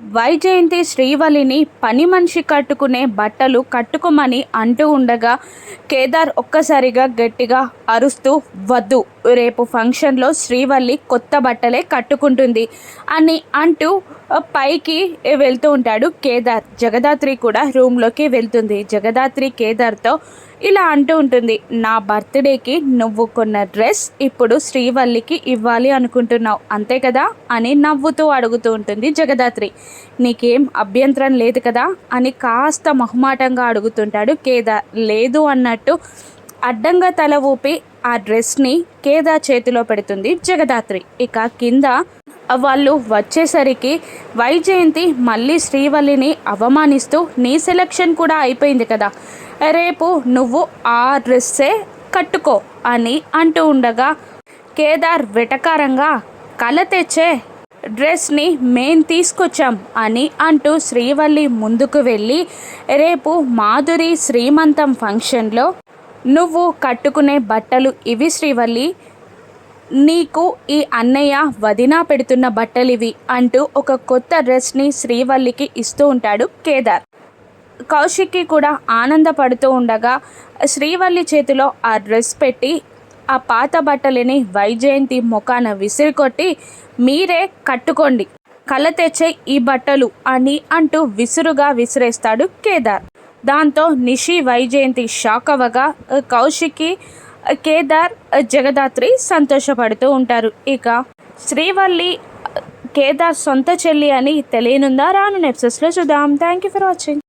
వైజయంతి శ్రీవలిని పని మనిషి కట్టుకునే బట్టలు కట్టుకోమని అంటూ ఉండగా కేదార్ ఒక్కసారిగా గట్టిగా అరుస్తూ వద్దు రేపు ఫంక్షన్లో శ్రీవల్లి కొత్త బట్టలే కట్టుకుంటుంది అని అంటూ పైకి వెళ్తూ ఉంటాడు కేదార్. జగదాత్రి కూడా రూమ్లోకి వెళ్తుంది. జగదాత్రి కేదార్తో ఇలా అంటూ ఉంటుంది నా బర్త్డేకి నువ్వు కొన్న డ్రెస్ ఇప్పుడు శ్రీవల్లికి ఇవ్వాలి అనుకుంటున్నావు అంతే కదా? అని నవ్వుతూ అడుగుతూ ఉంటుంది జగదాత్రి. నీకేం అభ్యంతరం లేదు కదా? అని కాస్త మొహమాటంగా అడుగుతుంటాడు కేదార్. లేదు అన్నట్టు అడ్డంగా తల ఊపి ఆ డ్రెస్ని కేదార్ చేతిలో పెడుతుంది జగదాత్రి. ఇక కింద వాళ్ళు వచ్చేసరికి వైజయంతి మళ్ళీ శ్రీవల్లిని అవమానిస్తూ నీ సెలక్షన్ కూడా అయిపోయింది కదా. రేపు నువ్వు ఆ డ్రెస్సే కట్టుకో అని అంటూ ఉండగా కేదార్ వెటకారంగా కల తెచ్చే డ్రెస్ని మేం తీసుకొచ్చాం అని అంటూ శ్రీవల్లి ముందుకు వెళ్ళి రేపు మాధురి శ్రీమంతం ఫంక్షన్లో నువ్వు కట్టుకునే బట్టలు ఇవి శ్రీవల్లి. నీకు ఈ అన్నయ్య వదినా పెడుతున్న బట్టలివి అంటూ ఒక కొత్త డ్రెస్ని శ్రీవల్లికి ఇస్తూ ఉంటాడు కేదార్. కౌశిక్కి కూడా ఆనందపడుతూ ఉండగా శ్రీవల్లి చేతిలో ఆ డ్రెస్ పెట్టి ఆ పాత బట్టలని వైజయంతి ముఖాన విసిరికొట్టి మీరే కట్టుకోండి కళ్ళ తెచ్చే ఈ బట్టలు అని అంటూ విసురుగా విసిరేస్తాడు కేదార్. దాంతో నిషి వైజయంతి షాక్ అవ్వగా కౌశికి కేదార్ జగదాత్రి సంతోషపడుతూ ఉంటారు. ఇక శ్రీవల్లి కేదార్ సొంత చెల్లి అని తెలియనుందా? రాను నెప్సెస్లో చూద్దాం. Thank you for watching